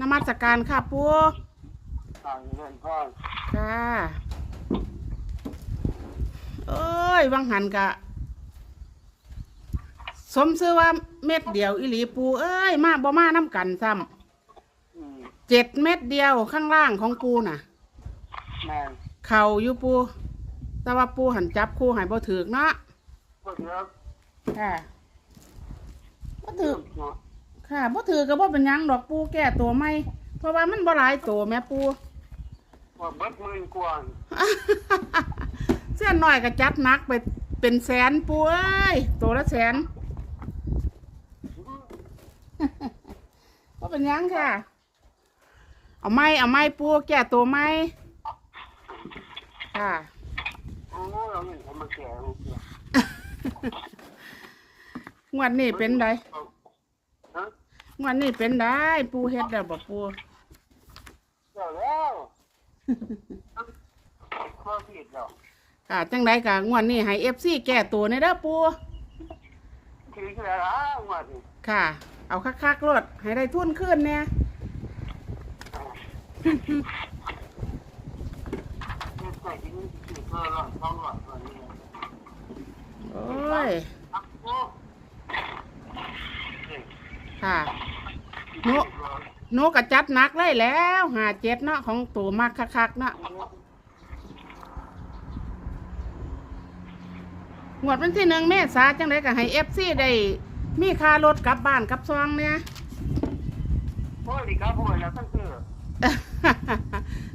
นมัสการค่ะปูอ่าเงินพ่อค่ะเอ้ยวังหันกะ สมซื้อว่าเม็ดเดียวอิหลีปูเอ้ย มาบ่มาน้ำกันซ้อืมำเจ็ดเม็ดเดียวข้างล่างของปูน่ะ แม่นเข่าอยู่ปู แต่ว่าปูหันจับคู่ใหายบ่ถือกเนาะก็เยอะค่ะบ่ถือกเนาะ ค่ะบ่ถือก็บ่เป็นหยังดอกปูแก้ตัวไม่เพราะว่ามันบ่หลายตัวแม่ปู ว่าเบิดหมื่นกว่า เส้นน้อยก็จัดหนักไปเป็นแสนปูเอ้ยตัวละแสนว่าเป็นหยังค่ะ เอาไม้เอาไม้ปูแก้ตัวไม้ค่ะ โอ้ยเอาเงินเอามาแก่ลูกเนี่ยงวดนี้เป็นไดฮะ งวดนี้เป็นได้ ปูเฮ็ดแล้วบ่ปูเดี๋ยวแล้วพ่อผิดแล้วค่ะจังไดกะงวดนี้ให้ FC แก้ตัวในเด้อปูคือคืออะไรวะนี่ค่ะ เอาคักๆรถให้ได้ทุนขึ้นเนี่ยคือใส่ที่นี่คือเพื่อหลอดท้องหลอดตัวนี้โอ้ยอะโอ้นี่ค่ะ หนูหนูก็จัดหนักเลยแล้วหาเจ็ดเนาะของตัวมากคักๆเนาะงวดวันที่หนึ่งเมษาจังไดก็ให้ FC ได้ มีค่ารถกลับบ้านกลับซองเนี่ยโอ้ยดีครับพ่อแล้วตั้งคือ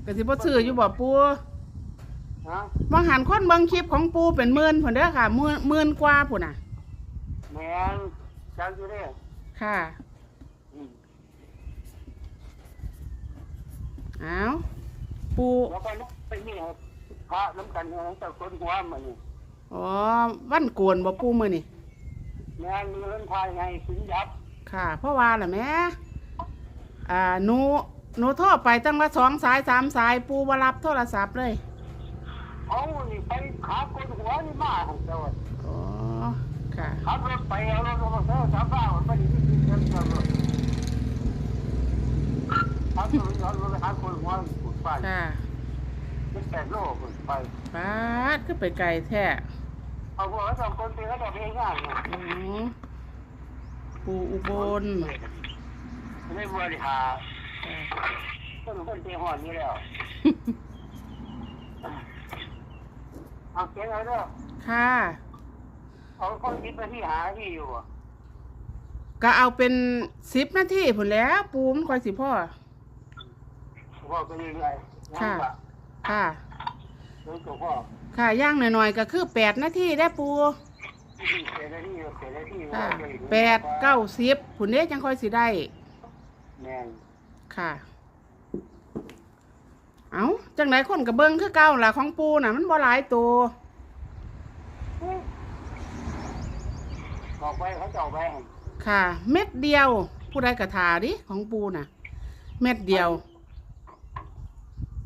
ก็สิบ่ซื้ออยู่บ่ปูฮะบางหันคนเบิ่งคลิปของปูเป็นหมื่นพุ่นเด้อค่ะหมื่นหมื่นกว่าพุ่นน่ะแม่นจังอยู่เด้อค่ะ อืม เอาปูแล้วก็ไปนี่ครับพระน้ำกันของเจ้าคนหัวมันนี่อ๋อวันโกวนบ่ปูมื้อนี่งานมีเรื่องพายไงสินยับค่ะ เพราะว่าล่ะแหม่อ่าหนูหนูโทรไปตั้งละสองสายสามสายปูบ่รับโทรศัพท์เลยเอานี่ไปขาคนหัวนี่มาของเจ้าอ๋อค่ะขับรถไปเอารถมาเจ้าสามบ้ามันไม่ได้ที่เจ้าเจ้า รถขับรถเอารถไปหาคนหัวขุดไปค่ะเป็นแปดโลขุดไปปาดคือไปไกลแท้เอาพวสองคนไปแล้วเราไปง่ายเนี่ยอ๋อปูอุบลไม่บริหารค่ะต้นคนเตะหอนนี่แล้วเอาเสียงอะไรเด้อค่ะเอาคนคิดไปที่หาที่อยู่อะก็เอาเป็นสิบนาทีผลแล้วปูมคอยสิพ่อ พ่อไปเรื่อยๆค่ะค่ะ เดี๋ยวตัวพ่อค่ะย่างหน่อยๆก็คือแปดนาทีได้ปูเสียได้ที่เสียได้ที่ค่ะแปดเก้าสิบผุนเด้จังค่อยสิได้ แม่นค่ะ เอาจังไหนคนกับเบิ้งคือเก่าล่ะของปูน่ะ มันบ่หลายตัว บอกไปเขาจะเอาไปให้ค่ะ เม็ดเดียว ผู้ใดกระทาดิของปูน่ะ เม็ดเดียว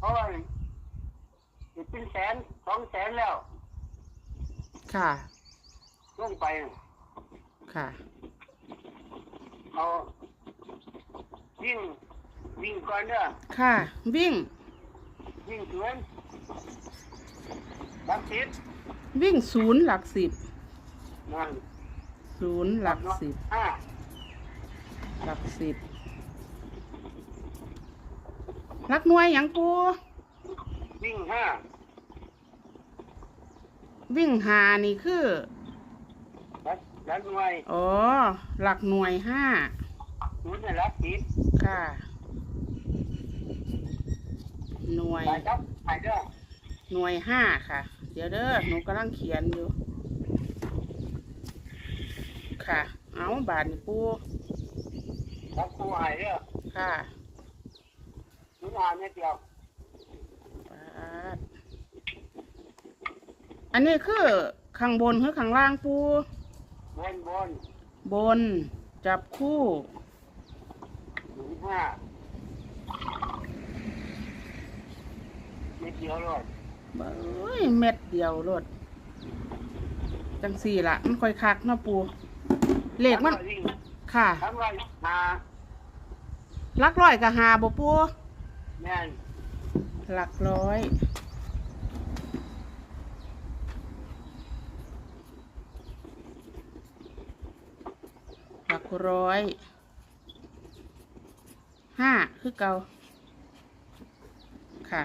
เพราะว่าอีกเป็นแสนสองแสนแล้วค่ะลงไป ค่ะ เอาวิ่งวิ่งก่อนเด้อค่ะ วิ่ง วิ่งสวนบักทิศวิ่งศูนย์หลักสิบนั่นศูนย์หลักสิบห้าหลักสิบ หลักหน่วยหยังปูวิ่งห้าวิ่งหานี่คือรัดรัดหน่วยอ๋อหลักหน่วยห้าศูนย์รัดทิศค่ะ หน่วย ไปครับไปเด้อหน่วยห้าค่ะ เดี๋ยวเด้อหนูกำลังเขียนอยู่ ค่ะ เอาบาทนี่ปูรับครูหายเด้อ ค่ะ ศูนย์หาเม็ดเดียวบาทอันนี้คือข้างบนคือข้างล่างปู บนบนบน จับคู่ ศูนย์ห้าเม็ดเดียวเลยเบ้ยเม็ดเดียวรถจังสี่ละมันค่อยคักเนาะปูเลขมันวิ่งค่ะทำไรหาหลักร้อยกับหาบ่ปู แม่นหลักร้อยหลักร้อยห้าคือเก่าค่ะ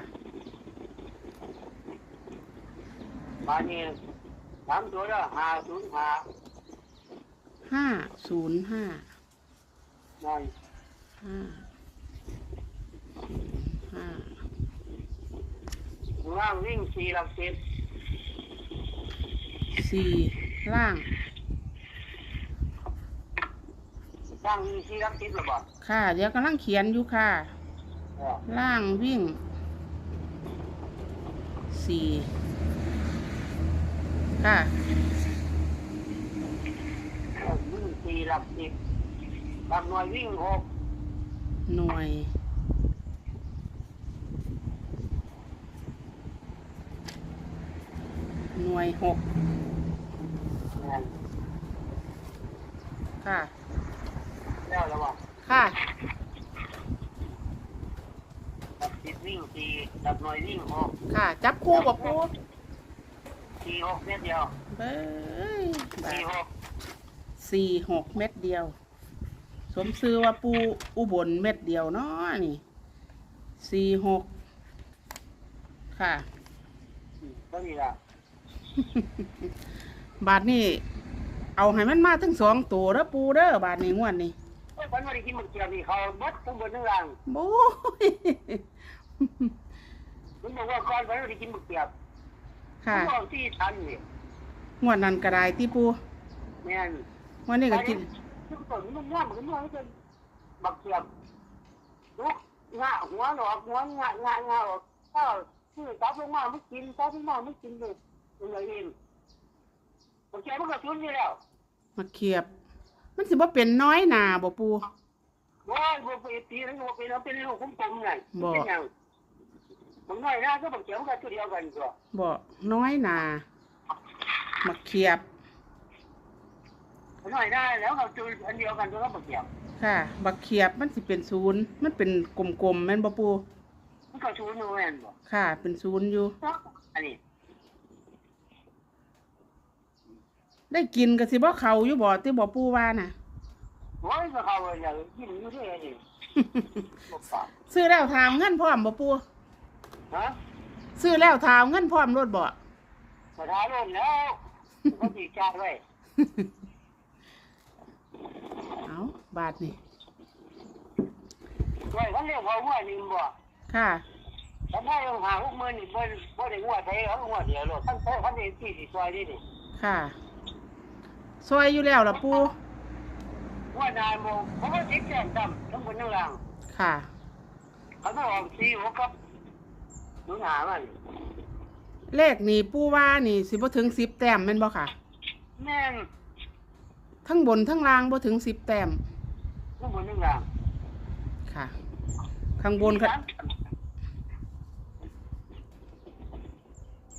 บานนี้สามตัวแล้วห้าศูนย์ห้าห้าศูนย์ห้านั่นห้าห้า ล่างวิ่งสี่หลักสิบสี่ล่าง ล่างวิ่งสี่หลักสิบหรือเปล่าค่ะ เดี๋ยวกำลังเขียนอยู่ค่ะเออล่างวิ่งสี่ค่ะวิ่งสี่หลักสิบหลักหน่วยวิ่งหกหน่วย หน่วยหกนั่นค่ะ แล้วแล้วว่าค่ะหลักสิบวิ่งสี่หลักหน่วยวิ่งหกค่ะ จับคู่กับปูสี่หกเม็ดเดียวเบ้ยบาสี่ทหกสี่หกเม็ดเดียว สมซื้อว่าปูอุบลเม็ดเดียวเนาะนี่สี่หกค่ะ ก็นี่ละ บาทนี่เอาให้มันมาทั้งสองตัวเด้อปูเด้อบาทนี้งวดนี้เอ้ยวันวันนี้กินหมึกเจียวนี่เขาบดทั้งบนทั้งล่างโบ้ยมันบอกว่าก่อนวันนี้กินหมึกเจียวค่ะมันบอกที่ทันนี่งวดนั้นก็ได้ที่ปูแม่นงวันนี้ก็กินทุกคนมันง่ายเหมือนกันเป็นบักเจียวลุกงะหัวหนอกหัวงะงะงะออกถ้าชื่อตับลงมาไม่กินตับลงมาไม่กินเลย เป็นไรเองบักเจียวมันก็ชุนนี่แล้วมาเขียบ มันสิบ่เป็นน้อยหนาบ่ปูว้ายบัวไปตีนั่นบัวไปแล้วเป็นลูกคุ้มผมไงเป็นยังบางน้อยนะก็บักเจียวมันก็ตัวเดียวกันก็บ่น้อยหนามาเขียบหน่อยได้แล้วเราจูอันเดียวกันตัวก็บักเกี่ยวค่ะ บักเขียบมันสิเป็นศูนย์มันเป็นกลมๆแม่นบ่ปูมันก็ชูนูแม่นบ่ค่ะ เป็นศูนย์อยู่อันนี้ ได้กินก็สิบ่เข้าอยู่บ่ที่บ่ปูว่าน่ะโอ้ยก็เขาเลยกินอยู่ด้วยนี่บ่ปากซื้อแล้วทาวเงินพร้อมบ่ปูฮะซื้อแล้วทาวเงินพร้อมรถบ่สถานลมแล้วก็ตีจ้าไว้เอาบาทนี่ไว้เขาเรียกเขาว่านี่บ่ค่ะถ้าได้ลงหาพวกมือนี่บ่บ่ได้งัวไทยเขางัวเดียวหรอกท่านเขาท่านเองที่สิซอยนี่นี่ค่ะ ซอยอยู่แล้วล่ะปูว่านายโมเขาก็ติดแจ้งดำทั้งบนทั้งล่างค่ะเขาต้องออกซีหัวกับหนูหนามันเลขนี่ปูว่านี่สิบ่ถึงสิบแต้มแม่นบ่ค่ะ แม่นทั้งบนทั้งล่างบ่ถึงสิบแต้มทั้งบนทั้งล่างค่ะ ข้างบนค่ะ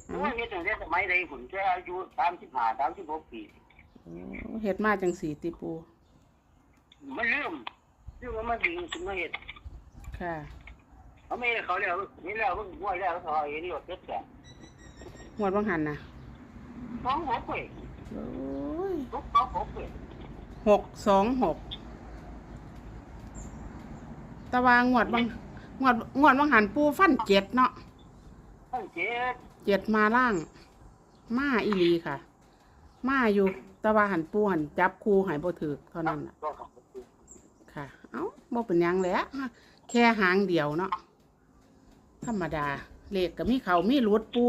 โอ้ยเฮ็ดตั้งแต่สมัยใดผมจะอายุสามสิบห้าสามสิบหกปีโอ้ เฮ็ดมาจังสีติปู มันลืมลืมว่ามันดีขึ้นมาเฮ็ดค่ะ เขาไม่ให้เขาแล้วเห็นแล้วมันง่วยแล้วเขาเห็นรถเจ็ดแสนงวดบางหันนะสองหกเว้ยโอ้ยทุกสองหกเว้ยหกสองหกแตะวางวดบางงวดงวดบางหันปูฟันเจ็ดเนาะตั้งเจ็ดเจ็ดมาล่าง มาอีหลีค่ะ มาอยู่ แตะวาหันปูหันจับคูใหายบ่ถือเท่านั้นน่ะก็สองหกค่ะ เอ้าบ่เป็นหยังแหล้วแค่หางเดียวเนาะธรรมดาเลขก็มีเขามีรุดปู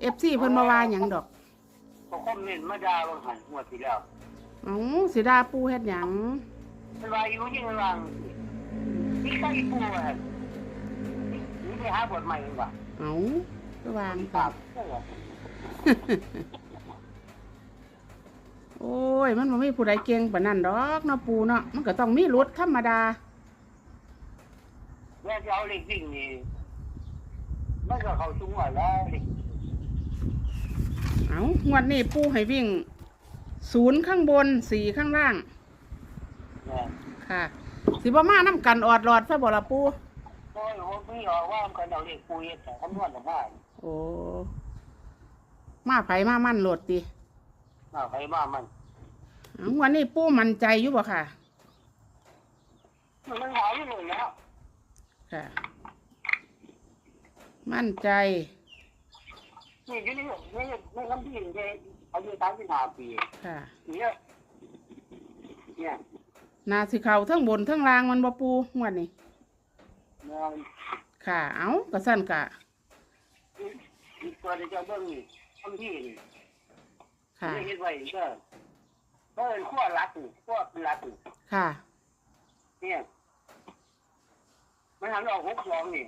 เอฟซีเพิ่นมาว่าหยังดอกเขาคอมเมนต์มาด่าบางหันงวดที่แล้วเอ้าสิดาปูเฮ็ดหยังมันว่าอยู่ยิ่งระวังนี่ใกล้ปูอะนี่ไปหาบทใหม่ดีกว่าเอ้าก็วางคกัรันบ โอ้ย มันบ่มีผู้ใดเก่งปานนั้นดอกเนาะปูเนาะมันก็ต้องมีรุดธรรมดาแล้วจะเอาเล็กวิ่งนี่มันก็เข้าสูงกว่าแล้วเล็กเอ้างวดนี้ปูให้วิ่งศูนย์ข้างบนสี่ข้างล่างเนี่ยค่ะ สิบ่มานํกันออดหลอดซะบ่ล่ะปู โอ้ยโอ้ยพี่ออกว่ามันกันเอาเรียกปุยแต่คำนวณออกมาโอ้ มาไผมามั่นโหลดติ เอาไปบ้ามันเอ้าวันนี้ปูมั่นใจอยู่บ่ค่ะ มันหายอยู่เลยแล้วค่ะ มั่นใจ นี่อยู่นี่นี่นี่คำพี่เนี่ยอายุสามสิบห้าปีค่ะ เนี่ยเนี่ยนาสิเขาเทั้งบนเทั้งล่างมันบ่ปูงวดนี้มันค่ะ เอากระสั่นกะอีกตัวเดียวจะเบิ่งนี่คำพี่นี่ ค่ะ นี่เห็นไว้ก็ก็เป็นขั้วรัดนี่ขั้วเป็นรัดนี่ค่ะ เนี่ยมันหันออกหกสองนี่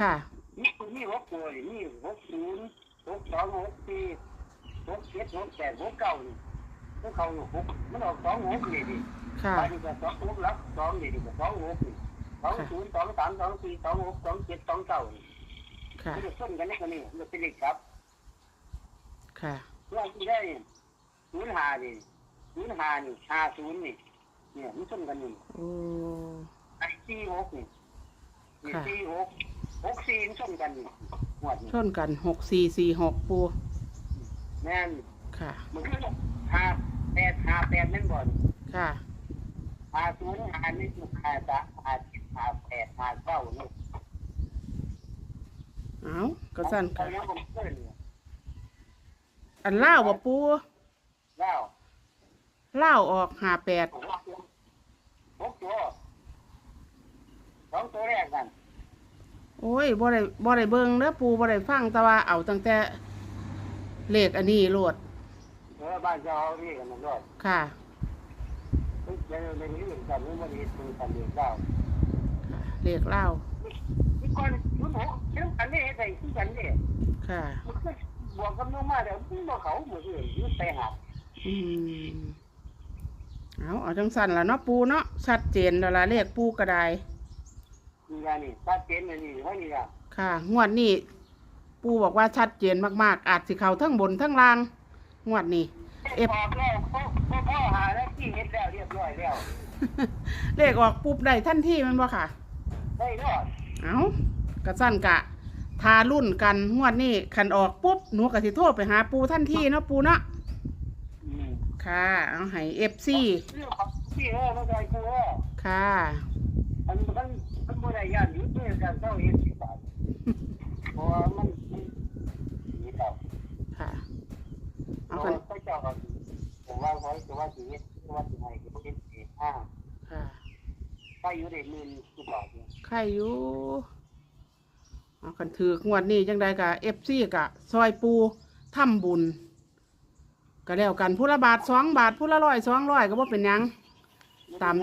ค่ะนี่คือมีหกตัวนี่มีหกศูนย์หกสองหกสี่หกเจ็ดหกแปดหกเก้านี่พวกเขาอยู่หกมันออกสองหกนี่ดิค่ะ ไปนี่ก็สองหกลักสองนี่ดิก็สองหกนี่สองศูนย์สองสามสองสี่สองหกสองเจ็ดสองเก้านี่ค่ะ มันจะส้นกันนี่กันนี่มันจะเป็นเลขครับ ค่ะ เรื่องที่ได้ศูนย์ห้านี่ศูนย์ห้านี่ห้าศูนย์นี่ เนี่ยมันส้นกันนี่โอ้ ไอ้สี่หกนี่นี่ค่ะ สี่หกหกสี่มันส้นกันนี่หมดนี่ชนกันหกสี่สี่หกปูแม่นค่ะมันคือห้าแปดห้าแปดนั่นบ่อนค่ะห้าศูนย์ห้านี่ห้าสามห้าเจ็ดห้าแปดห้าเก้านี่เอากระสั่นเขาค่ะยังบ่เกินเนี่ย อันเล่าวบ่ปูแล้วเล่าวออกหาแปดหกตัวหกตัวสองตัวแรกกันโอ้ยบ่ได้บ่ได้เบิ่งเด้อปูบ่ได้ฟังแต่ว่าเอาตั้งแต่เลขอันนี้โลดเออบ้านเจ้าเรียกกันมันด้วยค่ะ เพิ่งจะเรียนเรื่องกันนี่มันเห็นเป็นกันเรียนเจ้าค่ะเลขเล่าวนี่ก่อนศูนย์หกเชื่อมกันนี่ได้ที่กันนี่ค่ะ มันก็บ วกกันลงมาเดี๋ยวมันบ่เขาหมดเลยยืดไปหาอืมเอาเอาจังสั่นล่ะเนาะปูเนาะชัดเจนแล้วล่ะเลขปูก็ได้มีงานนี่ชัดเจนเลยนี่ว่านี่อะค่ะ งวดนี้ปูบอกว่าชัดเจนมากๆ อาจสิเข้าทั้งบนทั้งล่าง งวดนี้ เอฟ บอกแล้วเขาเขาพ่อหาแล้วที่เฮ็ดแล้วเรียบร้อยแล้ว เลขออกปุ๊บได้ทันทีแมันบ่ค่ะ ได้รอด เอากระสั้นกะ ทารุ่นกันงวดนี้ขันออกปุ๊บหนูกะสิโทรไปหาปูทันทีเนาะปูเนาะอืมค่ะเอาให้เอฟซีเรื่องของที่เออไม่ได้กูเออค่ะมันมันมันบ่ได้ย่านอยู่ด้วยกันเท่าเฮ็ดสิบบาทเพราะว่ามันมันนี่ครับค่ะ เอาเอากันไปเจ้าก็ผมว่าไว้แต่ว่าสิเฮ็ดว่าสิให้ก็บ่เฮ็ดเองอ่าค่ะถ้าอยู่ได้หมื่นสิบบาทเนี่ย ใครอยู่ เอากันถือกงวดนี้จังใดกะเอฟซีกะ ซอยปูทำบุญ ก็แล้วกันผู้ละบาทสองบาทผู้ละร้อยสองร้อยก็บ่เป็นหยัง ตาม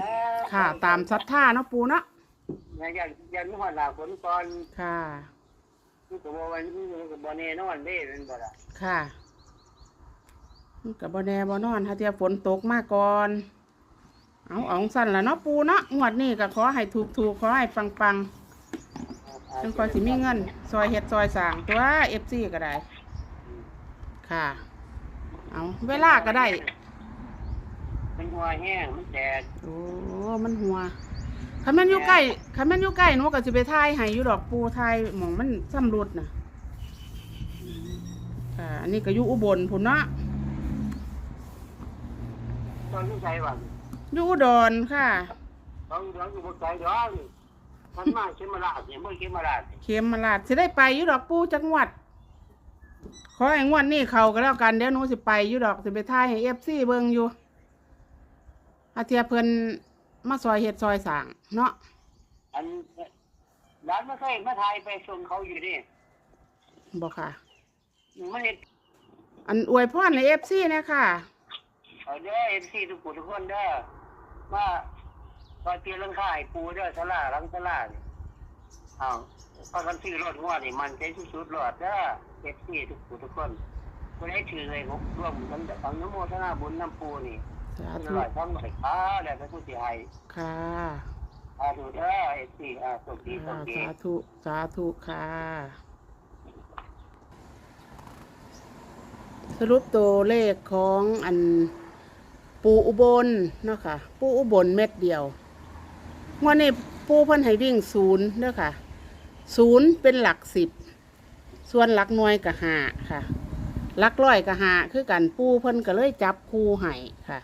ค่ะ ตามศรัทธาเนาะปูเนาะอย่าอย่าอย่ามีหอดหลาฝนก่อนค่ะ นี่ก็บ่วันนี้ก็บ่แน่นอนเด้แม่นบ่ล่ะค่ะมันกับบแน่บนอนถ้าเทียฝนตกมาก่อน เอาเอองสั่นละเนาะปูเนาะงวดนี้ก็ขอให้ถูกถูกๆขอให้ปังปังๆ จังคอยสิมีเงิน ซอยเฮ็ดซอยสร้างตัวเอฟซีก็ได้ ค่ะ เอาเวลาก็ได้ มันหัวแห้งมันแตกโอ้ มันหัวคันแม่นอยู่ใกล้คันแม่นอยู่ใกล้หนูก็สิไปทายให้อยู่ดอกปูทายหมองมันซ้ำรุดน่ะ ค่ะ อันนี้ก็อยู่อุบลพุ่นเนาะตอนนี้ใช้ว่าอยู่อุดรค่ะ ตอนนี้อยู่บ่ใจดอก มันมาเขมราชเนี่ยบ่เขมราชเข็มมาลาดสิได้ไปอยู่ดอกปูจังหวัด ขอให้งวดนี้เขาก็แล้วกันเดี๋ยวหนูสิไปอยู่ดอกสิไปทายให้เอฟซีเบิ่งอยู่อาเทียเพิ่นมาซอยเฮ็ดซอยสร้างเนาะอันร้านมาใส่มาถ่ายไปส่งเขาอยู่นี่บอกค่ะ มันเฮ็ดอันอวยพรในเอฟซีนะค่ะ เอาเด้อ MC ทุกคนทุกคนเด้อมา พอเตียนหลังคาให้ปูเด้อศาลาหลังศาลานี่อ้าวพากันซื้อรถหัวนี่มันใจสุดๆรถเด้อ FC ทุกคนทุกคนบ่ได้ถือเลยผมร่วมกันอนุโมทนาบุญน้ำปูนี่สาอธุร่อยทั้งหมดค่ะแล้วก็ผู้เสียหายค่ะอาดูเด้อเอซีอาสุขีสุอ่าขีสาธุสาธุค่ะ สรุปตัวเลขของอันปูอุบลเนาะค่ะ ปูอุบลเม็ดเดียว งวดนี้ปูเพิ่นให้วิ่งศูนย์เด้อค่ะศูนย์เป็นหลักสิบ ส่วนหลักหน่วยกับหาค่ะ หลักร้อยกับหาคือกันปูเพิ่นก็เลยจับคู่ให้ค่ะ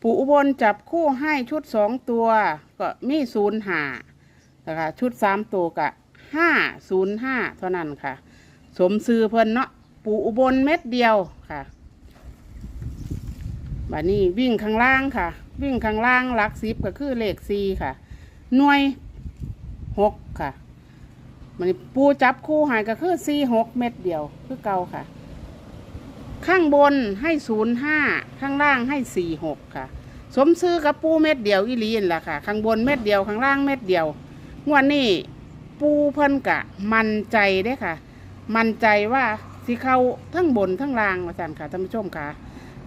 ปูอุบลจับคู่ให้ชุดสองตัว ก็มีศูนย์หานะคะชุดสามตัวก็ห้าศูนย์ห้าเท่านั้นค่ะ สมซื้อเพิ่นเนาะปูอุบลเม็ดเดียวค่ะบัดนี้วิ่งข้างล่างค่ะ วิ่งข้างล่างหลักสิบก็คือเลขสี่ค่ะ หน่วยหกค่ะ มันปูจับคู่หายก็คือสี่หกเม็ดเดียวคือเก่าค่ะ ข้างบนให้ศูนย์ห้าข้างล่างให้สี่หกค่ะ สมซื้อกับปูเม็ดเดียวอีลีนล่ะค่ะ ข้างบนเม็ดเดียวข้างล่างเม็ดเดียวงวดนี้ปูเพิ่นกะ มันใจเด้ค่ะ มันใจว่าสิเขาทั้งบนทั้งล่างว่าสันค่ะท่านผู้ชมค่ะ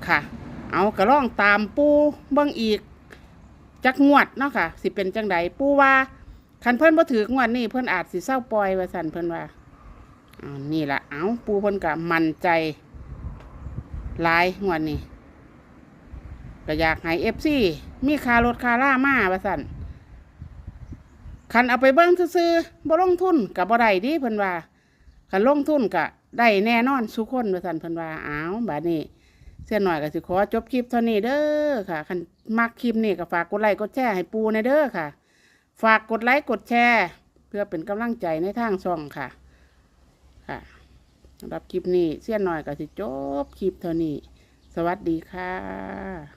ค่ะ เอากระล่องตามปูเบิ่งอีกจักงวดเนาะค่ะ สิเป็นจังใดปูว่าคันเพิ่นบ่ถืองวดนี้เพิ่นอาจสิเศร้าปล่อยว่าสันเพิ่นว่าเอานี่ละเอาปูเพิ่นกะมั่นใจหลายงวดนี้ก็อยากให้เอฟซีมีคารถคาล่ามาว่าสันคันเอาไปเบิ่งซื่อบ่ลงทุนกับบ่ได้ดิเพิ่นว่าคันลงทุนก็ได้แน่นอนสุคนว่าสันเพิ่นว่าอ้าวบาดนี้ เสียหน่อยก็สิขอจบคลิปเท่านี้เด้อค่ะคันมักคลิปนี้ก็ฝากกดไลค์กดแชร์ให้ปูในเด้อค่ะ ฝากกดไลค์กดแชร์ เพื่อเป็นกำลังใจในทางช่องค่ะ ค่ะสำหรับคลิปนี้เสียหน่อยก็สิจบคลิปเท่านี้ สวัสดีค่ะ